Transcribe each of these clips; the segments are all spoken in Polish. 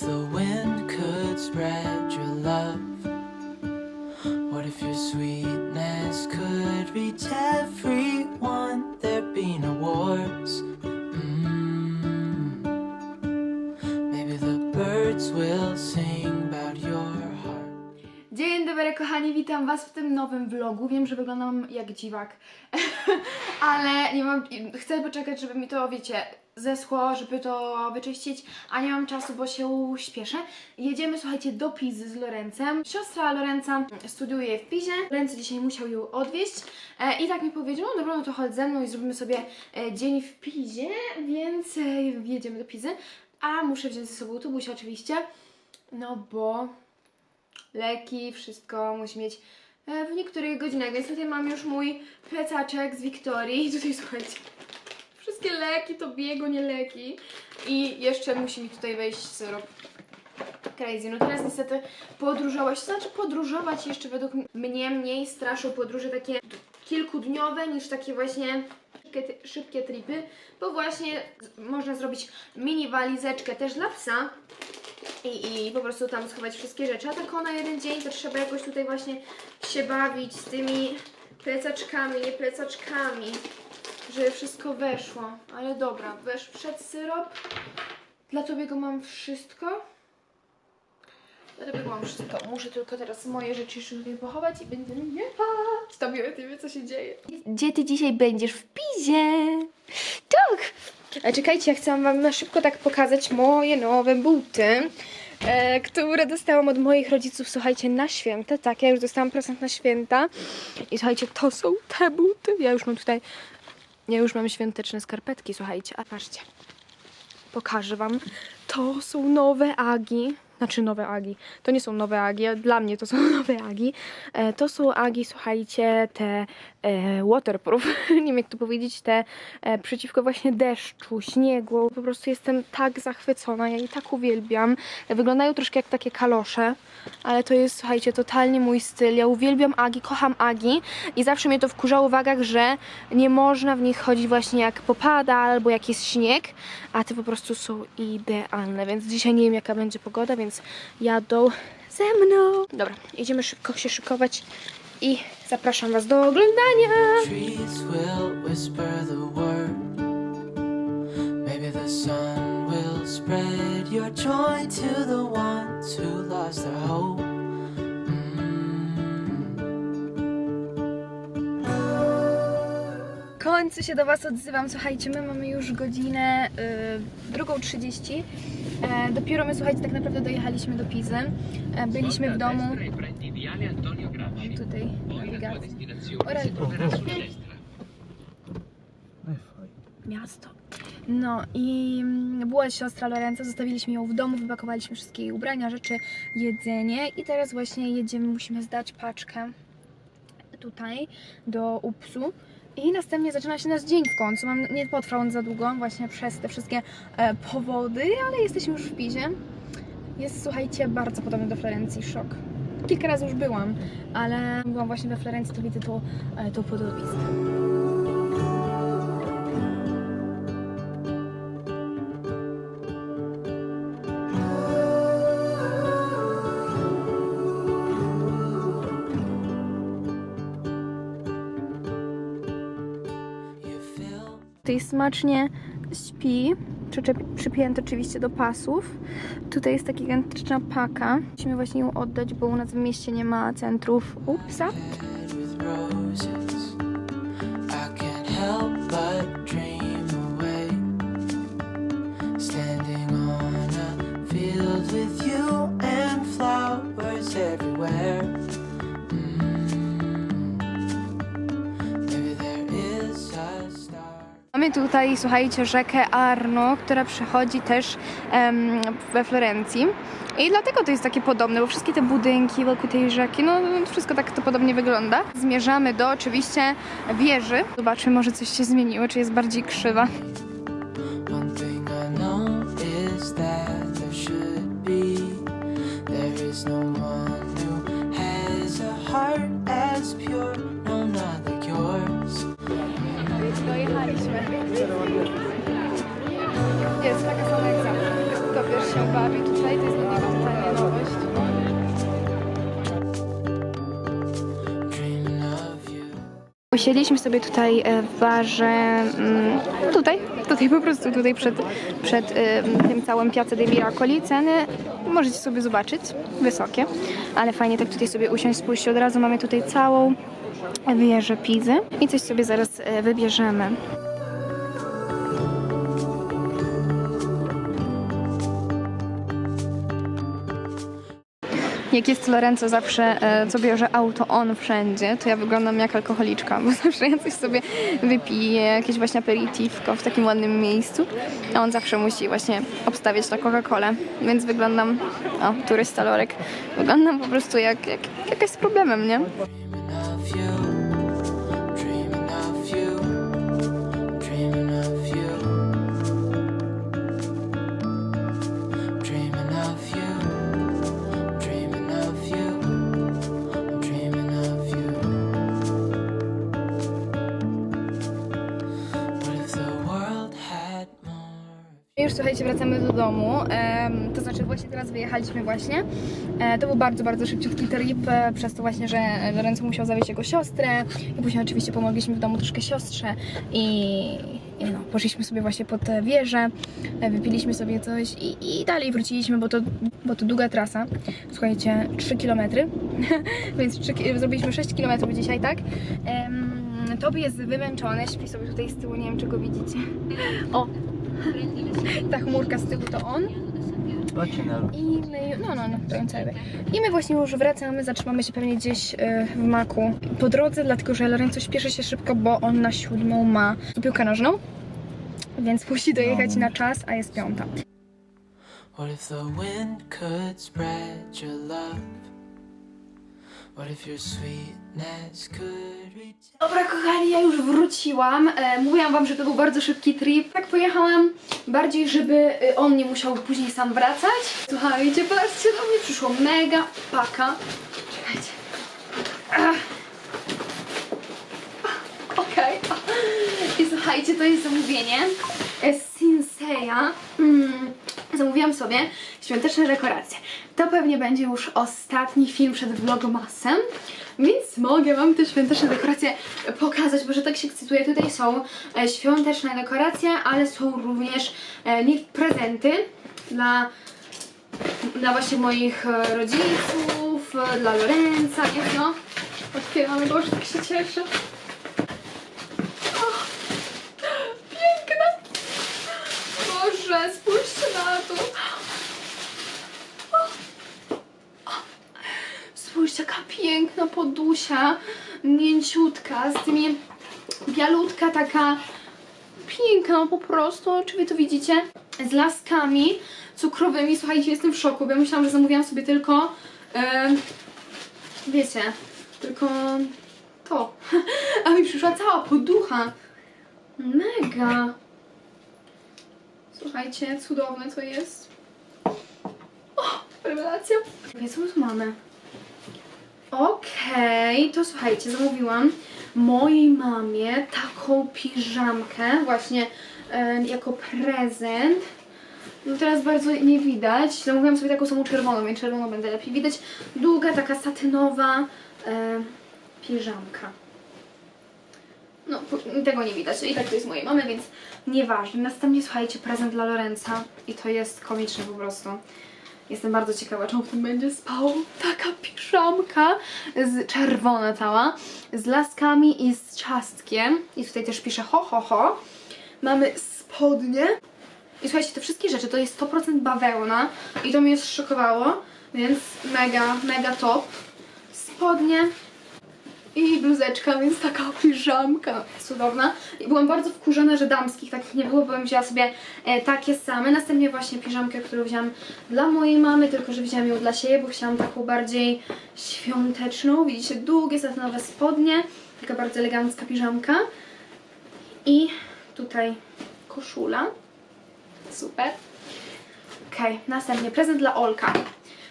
if the wind could spread your love? What if your sweetness could reach everyone? There'd be no wars. Mm. Maybe the birds will sing about your heart. Dzień dobry kochani, witam was w tym nowym vlogu. Wiem, że wyglądam jak dziwak, ale nie mam, chcę poczekać, żeby mi to, wiecie, zeschło, żeby to wyczyścić, a nie mam czasu, bo się śpieszę. Jedziemy, słuchajcie, do Pizy z Lorencem. Siostra Lorenza studiuje w Pizie. Lorenzo dzisiaj musiał ją odwieźć e, i tak mi powiedział, no dobra, no to chodź ze mną i zrobimy sobie e, dzień w Pizie, więc e, jedziemy do Pizy. A muszę wziąć ze sobą autobus oczywiście, no bo leki, wszystko musi mieć w niektórych godzinach, więc tutaj mam już mój plecaczek z Wiktorii. Tutaj słuchajcie, wszystkie leki to biego, nie leki. I jeszcze musi mi tutaj wejść syrop. Crazy. No teraz niestety podróżować, to znaczy podróżować jeszcze według mnie mniej straszą podróże takie kilkudniowe niż takie właśnie szybkie, tripy, bo właśnie można zrobić mini walizeczkę też dla psa, i, i po prostu tam schować wszystkie rzeczy. A tylko na jeden dzień to trzeba jakoś tutaj właśnie się bawić z tymi plecaczkami, nie plecaczkami, żeby wszystko weszło. Ale dobra, wesz wszedł syrop. Dla Tobiego mam wszystko. Dla Tobiego mam wszystko. Muszę tylko teraz moje rzeczy jeszcze tutaj pochować i będziemy jechać. Tobie, ty wie co się dzieje. Gdzie ty dzisiaj będziesz? W Pizie. A czekajcie, ja chcę wam na szybko tak pokazać moje nowe buty, e, które dostałam od moich rodziców, słuchajcie, na święta. Tak, ja już dostałam prezent na święta. I słuchajcie, to są te buty. Ja już mam tutaj, ja już mam świąteczne skarpetki, słuchajcie. A patrzcie, pokażę wam. To są nowe Agi. Znaczy nowe Agi. To nie są nowe Agi, dla mnie to są nowe Agi. E, to są Agi, słuchajcie, te e, waterproof, nie wiem jak to powiedzieć, te e, przeciwko właśnie deszczu, śniegu. Po prostu jestem tak zachwycona, ja je tak uwielbiam. Wyglądają troszkę jak takie kalosze, ale to jest, słuchajcie, totalnie mój styl. Ja uwielbiam Agi, kocham Agi i zawsze mnie to wkurzało w Agach, że nie można w nich chodzić właśnie jak popada albo jak jest śnieg, a te po prostu są idealne, więc dzisiaj nie wiem jaka będzie pogoda, więc jadą ze mną. Dobra, idziemy szybko się szykować i zapraszam Was do oglądania. Trees will whisper the word. Maybe the sun will spread your joy to the ones who lost their hope. W końcu się do Was odzywam. Słuchajcie, my mamy już godzinę y, drugą 30. E, dopiero my, słuchajcie, tak naprawdę dojechaliśmy do Pizy. E, byliśmy w domu. Mam tutaj miasto. No i mm, była siostra Lorenza, zostawiliśmy ją w domu, wypakowaliśmy wszystkie jej ubrania, rzeczy, jedzenie i teraz właśnie jedziemy, musimy zdać paczkę tutaj do UPS-u i następnie zaczyna się nasz dzień w końcu. Mam, nie potrwał on za długo właśnie przez te wszystkie e, powody, ale jesteśmy już w Pizie. Jest, słuchajcie, bardzo podobny do Florencji, szok. Kilka razy już byłam, ale byłam właśnie we Florencji, to widzę tą, e, tą podobiznę. Tutaj smacznie śpi, przypięty oczywiście do pasów. Tutaj jest taka gigantyczna paka. Musimy właśnie ją oddać, bo u nas w mieście nie ma centrów upsa. fed tutaj, słuchajcie, rzekę Arno, która przechodzi też we Florencji. I dlatego to jest takie podobne, bo wszystkie te budynki wokół tej rzeki, no wszystko tak to podobnie wygląda. Zmierzamy do oczywiście wieży. Zobaczmy, może coś się zmieniło, czy jest bardziej krzywa. Usiedliśmy sobie tutaj e, w barze, mm, tutaj, tutaj po prostu, tutaj przed, przed e, tym całym Piazza dei Miracoli. Ceny możecie sobie zobaczyć, wysokie, ale fajnie tak tutaj sobie usiąść, spójrzcie, od razu mamy tutaj całą wieżę Pizy i coś sobie zaraz e, wybierzemy. Jak jest Lorenzo zawsze, e, co bierze auto on wszędzie, to ja wyglądam jak alkoholiczka, bo zawsze ja coś sobie wypiję, jakieś właśnie aperitivko w takim ładnym miejscu, a on zawsze musi właśnie obstawiać na Coca-Colę, więc wyglądam, o, turysta Lorek, wyglądam po prostu jak, jak z problemem, nie? Już słuchajcie, wracamy do domu. To znaczy właśnie teraz wyjechaliśmy właśnie. E, to był bardzo, bardzo szybciutki trip, e, przez to właśnie, że Lorenzo musiał zawieźć jego siostrę i później oczywiście pomogliśmy w domu troszkę siostrze i, i no, poszliśmy sobie właśnie pod wieżę, e, wypiliśmy sobie coś i, i dalej wróciliśmy, bo to, bo to długa trasa. Słuchajcie, 3 km, więc 3, ki- zrobiliśmy 6 km dzisiaj, tak? Em, Tobi jest wymęczony, śpi sobie tutaj z tyłu, nie wiem czy go widzicie. O, ta chmurka z tyłu to on. I my, no, no, no, to on cały. I my właśnie już wracamy, zatrzymamy się pewnie gdzieś e, w maku po drodze, dlatego że Lorenzo śpieszy się szybko, bo on na siódmą ma piłkę nożną, więc musi dojechać na czas, a jest piąta. What if the wind could spread your love? Dobra, kochani, ja już wróciłam. E, mówiłam wam, że to był bardzo szybki trip. Tak pojechałam bardziej, żeby e, on nie musiał później sam wracać. Słuchajcie, patrzcie, do mnie przyszło mega paka. Czekajcie. Ach. Okej. I słuchajcie, to jest zamówienie e, z Sinseya. Mm, zamówiłam sobie świąteczne dekoracje. To pewnie będzie już ostatni film przed vlogmasem, więc mogę wam te świąteczne dekoracje pokazać, bo że tak się ekscytuję. Tutaj są e, świąteczne dekoracje, ale są również e, prezenty dla dla właśnie moich e, rodziców, dla Lorenza, nie no. Otwieramy, bo już tak się cieszę. O, piękna! Boże, spójrzcie na to. O, o. Spójrzcie, jaka piękna podusia, mięciutka, z tymi bialutka taka piękna po prostu, czy wy to widzicie? Z laskami cukrowymi, słuchajcie, jestem w szoku, bo ja myślałam, że zamówiłam sobie tylko, e, wiecie, tylko to, a mi przyszła cała poducha. Mega. Słuchajcie, cudowne to jest. O, rewelacja. Wie, co my tu mamy? Okej, to słuchajcie, zamówiłam mojej mamie taką piżamkę właśnie jako prezent. No teraz bardzo nie widać. Zamówiłam sobie taką samą czerwoną, więc czerwoną będę lepiej widać. Długa, taka satynowa e, piżamka. No, tego nie widać. I tak to jest mojej mamy, więc nieważne. Następnie słuchajcie, prezent dla Lorenza. I to jest komiczne po prostu. Jestem bardzo ciekawa, on w tym będzie spał. Taka piżamka, z czerwona cała, z laskami i z ciastkiem. I tutaj też pisze ho, ho, ho. Mamy spodnie. I słuchajcie, te wszystkie rzeczy to jest 100% bawełna i to mnie zszokowało, więc mega, mega top. Spodnie i bluzeczka, więc taka piżamka cudowna. I byłam bardzo wkurzona, że damskich takich nie było, bo bym wzięła sobie e, takie same. Następnie właśnie piżamkę, którą wzięłam dla mojej mamy, tylko że wzięłam ją dla siebie, bo chciałam taką bardziej świąteczną. Widzicie, długie satynowe spodnie, taka bardzo elegancka piżamka. I tutaj koszula. Super. Okej, następnie prezent dla Olka.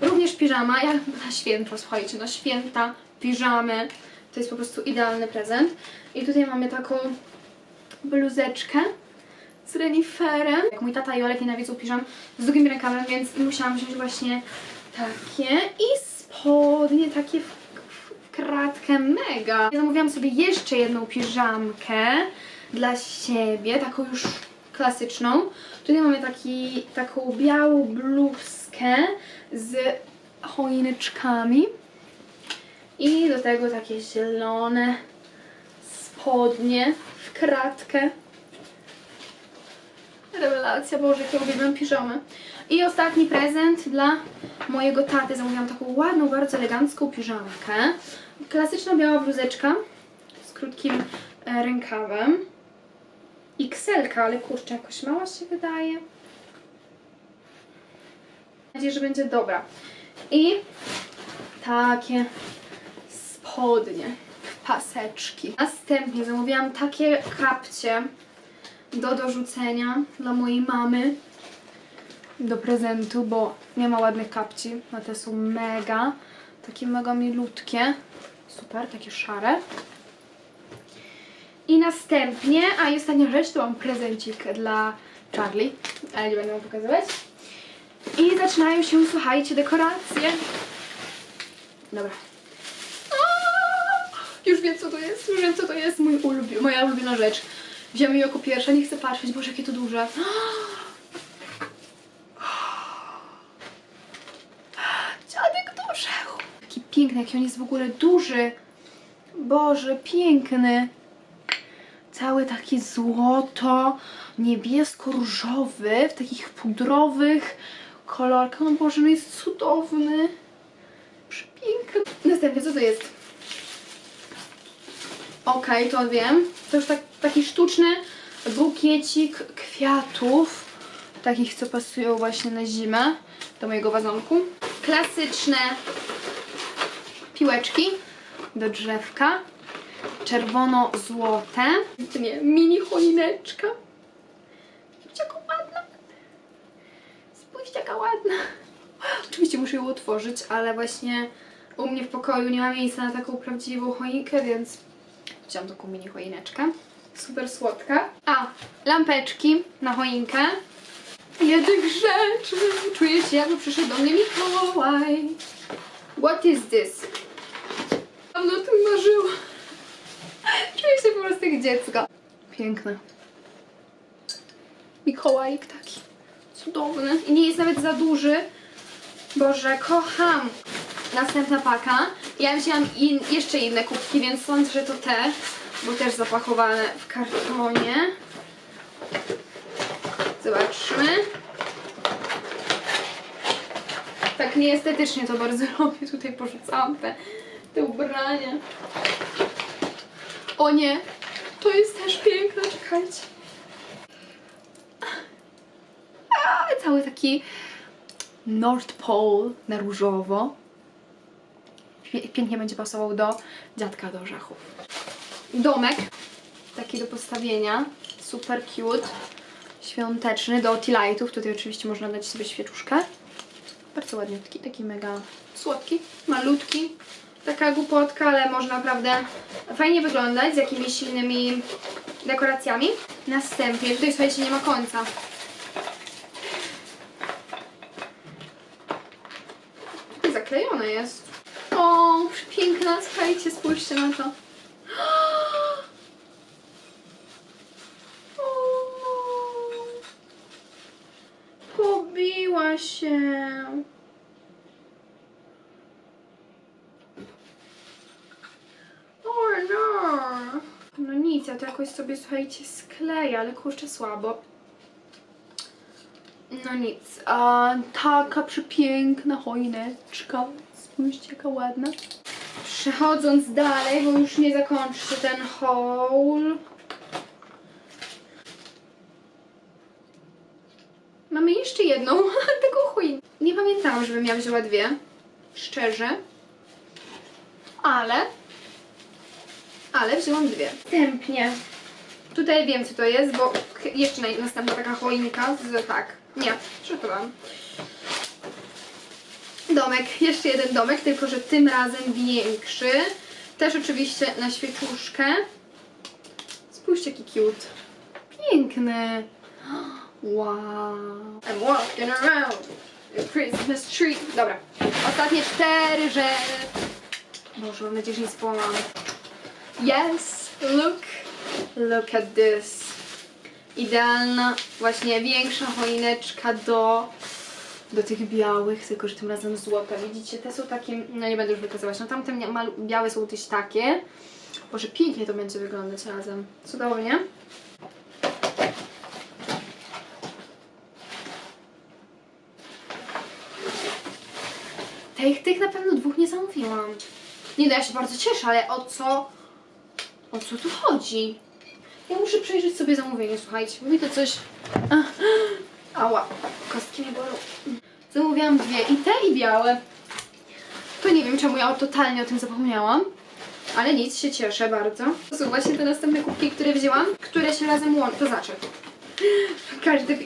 Również piżama, jak na święta, słuchajcie, na święta, piżamy. To jest po prostu idealny prezent. I tutaj mamy taką bluzeczkę z reniferem. Jak mój tata i Olek nienawidzą piżam z długim rękawem, więc musiałam wziąć właśnie takie. I spodnie takie w, w kratkę, mega. Ja zamówiłam sobie jeszcze jedną piżamkę dla siebie, taką już klasyczną. Tutaj mamy taki, taką białą bluzkę z choineczkami i do tego takie zielone spodnie w kratkę. Rewelacja, Boże, jakie uwielbiam piżamy. I ostatni prezent dla mojego taty. Zamówiłam taką ładną, bardzo elegancką piżamkę. Klasyczna biała bluzeczka z krótkim e, rękawem. XL, ale kurczę, jakoś mała się wydaje. Mam nadzieję, że będzie dobra. I takie spodnie, paseczki. Następnie zamówiłam takie kapcie do dorzucenia dla mojej mamy do prezentu, bo nie ma ładnych kapci, a te są mega, takie mega milutkie, super, takie szare. I następnie, a i ostatnia rzecz, to mam prezencik dla Charlie, ale nie będę wam pokazywać. I zaczynają się, słuchajcie, dekoracje. Dobra. Już wiem co to jest, już wiem co to jest, mój ulubi moja ulubiona rzecz. Wziąłem ją jako pierwsza, nie chcę patrzeć, boże jakie to duże. Dziadek do orzechu. Taki piękny, jaki on jest w ogóle duży. Boże, piękny. Cały taki złoto, niebiesko-różowy, w takich pudrowych kolorkach. No Boże, no jest cudowny. Przepiękny. Następnie, co to jest? Okej, to wiem. To już tak, taki sztuczny bukiecik kwiatów. Takich, co pasują właśnie na zimę do mojego wazonku. Klasyczne piłeczki do drzewka. Czerwono-złote. Nie, mini choineczka. Spójrzcie, jaka ładna. Spójrzcie, jaka ładna. Oczywiście muszę ją otworzyć, ale właśnie u mnie w pokoju nie ma miejsca na taką prawdziwą choinkę, więc wziąłam taką mini choineczkę. Super słodka. A, lampeczki na choinkę. Ile tych rzeczy! Czuję się jakby przyszedł do mnie Mikołaj. What is this? Dawno o tym marzyłam. Czuję się po prostu jak dziecko. Piękne. Mikołajek taki cudowny. I nie jest nawet za duży. Boże, kocham. Następna paka. Ja wzięłam in, jeszcze inne kubki, więc sądzę, że to te, bo też zapakowane w kartonie. Zobaczmy. Tak nieestetycznie to bardzo robię. Tutaj porzucałam te, te ubrania. O nie, to jest też piękne, czekajcie. A, cały taki North Pole na różowo. Pięknie będzie pasował do dziadka do orzechów. Domek, taki do postawienia, super cute, świąteczny, do tea lightów. Tutaj oczywiście można dać sobie świeczuszkę. Bardzo ładniutki, taki mega słodki, malutki. Taka głupotka, ale może naprawdę fajnie wyglądać z jakimiś innymi dekoracjami. Następnie, tutaj słuchajcie, nie ma końca. Zaklejone jest. Przepiękna, słuchajcie, spójrzcie na to. Pobiła się. No. No nic, ja to jakoś sobie, słuchajcie, skleję, ale kurczę słabo. No nic, a taka przepiękna choineczka. Spójrzcie, jaka ładna. Przechodząc dalej, bo już nie zakończy się ten haul. Mamy jeszcze jedną, taką choinkę. Nie pamiętałam, żebym ja wzięła dwie. Szczerze. Ale... Ale wzięłam dwie. Wstępnie. Tutaj wiem, co to jest, bo jeszcze następna taka choinka z... tak. Nie, przykładam. Domek, jeszcze jeden domek, tylko że tym razem większy. Też oczywiście na świeczuszkę. Spójrzcie, jaki cute. Piękny. Wow. I'm walking around Christmas tree. Dobra, ostatnie cztery rzeczy. Boże, mam nadzieję, że nie spłamałam. Yes, look, look at this. Idealna, właśnie większa choineczka do, do tych białych, tylko że tym razem złota. Widzicie, te są takie, no nie będę już wykazywać, no tamte białe są też takie. Boże, pięknie to będzie wyglądać razem. Cudownie. Tych, tych na pewno dwóch nie zamówiłam. Nie no, ja się bardzo cieszę, ale o co, o co tu chodzi? Ja muszę przejrzeć sobie zamówienie, słuchajcie, bo mi to coś... Ała, kostki mnie bolą. Zamówiłam dwie, i te i białe. To nie wiem, czemu ja totalnie o tym zapomniałam. Ale nic, się cieszę bardzo. To są właśnie te następne kubki, które wzięłam, które się razem łączą. To znaczy, każdy,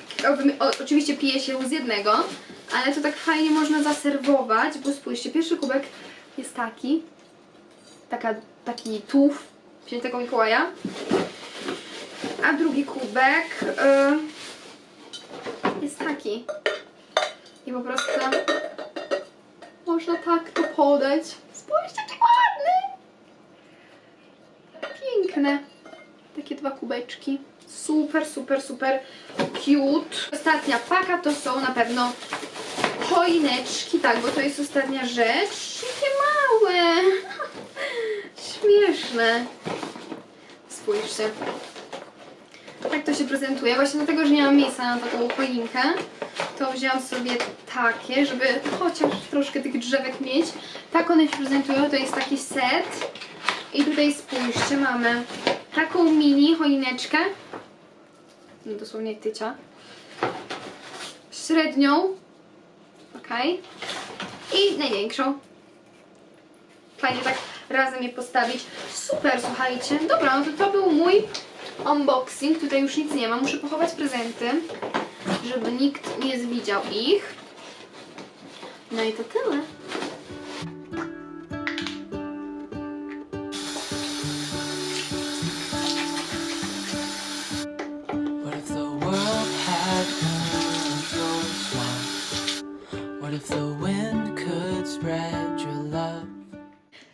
oczywiście pije się z jednego, ale to tak fajnie można zaserwować, bo spójrzcie, pierwszy kubek jest taki, taka, taki tłów świętego Mikołaja, a drugi kubek y, jest taki. I po prostu można tak to podać. Spójrzcie, jaki ładny! Piękne. Takie dwa kubeczki. Super, super, super cute. Ostatnia paka to są na pewno choineczki, tak, bo to jest ostatnia rzecz. Jakie małe! Śmieszne. Spójrzcie. Tak to się prezentuje. Właśnie dlatego, że nie mam miejsca na taką choinkę, to wzięłam sobie takie, żeby chociaż troszkę tych drzewek mieć. Tak one się prezentują. To jest taki set. I tutaj spójrzcie, mamy taką mini choineczkę. No, dosłownie tycia. Średnią. Ok. I największą. Fajnie tak razem je postawić. Super, słuchajcie. Dobra, no to to był mój unboxing. Tutaj już nic nie ma. Muszę pochować prezenty, żeby nikt nie zwidział ich. No i to tyle.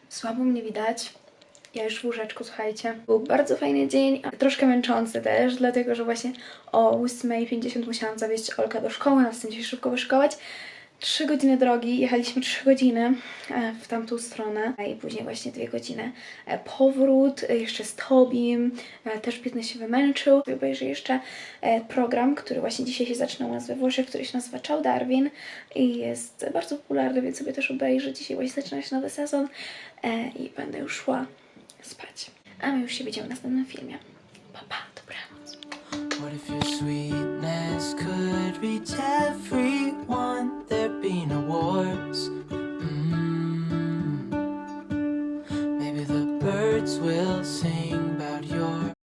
Słabo mnie widać. Ja już w łóżeczku, słuchajcie. Był bardzo fajny dzień, troszkę męczący też, dlatego że właśnie o 8.50 musiałam zawieźć Olka do szkoły, następnie się szybko wyszkołać. Trzy godziny drogi, jechaliśmy trzy godziny e, w tamtą stronę i później właśnie dwie godziny e, powrót, e, jeszcze z Tobim, e, też biedny się wymęczył. Obejrzę jeszcze e, program, który właśnie dzisiaj się zaczyna u nas we Włoszech, który się nazywa Ciao Darwin i jest bardzo popularny, więc sobie też obejrzę. Dzisiaj właśnie zaczyna się nowy sezon e, i będę już szła spać. A my już się widzimy w następnym filmie. Pa, pa, dobranoc. What if your sweetness could reach everyone? There'd be no wars. Mm. Maybe the birds will sing.